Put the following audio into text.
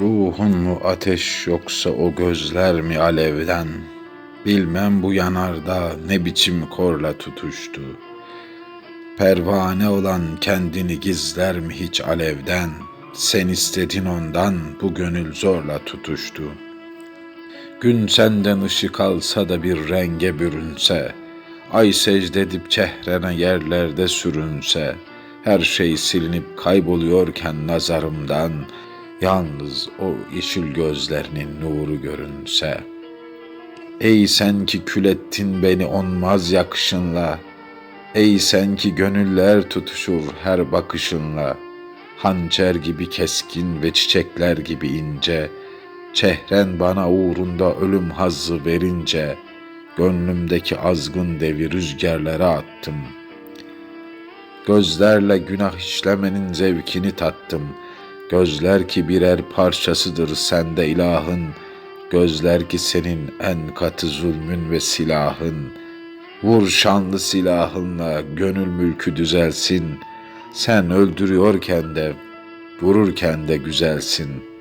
Ruhun mu ateş yoksa o gözler mi alevden? Bilmem bu yanarda ne biçim korla tutuştu. Pervane olan kendini gizler mi hiç alevden? Sen istedin ondan bu gönül zorla tutuştu. Gün senden ışık alsa da bir renge bürünse, Ay secde edip çehrene yerlerde sürünse, Her şey silinip kayboluyorken nazarımdan, Yalnız o yeşil gözlerinin nuru görünse. Ey sen ki kül ettin beni onmaz yakışınla, Ey sen ki gönüller tutuşur her bakışınla, Hançer gibi keskin ve çiçekler gibi ince, Çehren bana uğrunda ölüm hazzı verince, Gönlümdeki azgın devi rüzgarlara attım. Gözlerle günah işlemenin zevkini tattım. Gözler ki birer parçasıdır sende ilahın. Gözler ki senin en katı zulmün ve silahın. Vur şanlı silahınla gönül mülkü düzelsin. Sen öldürüyorken de vururken de güzelsin.''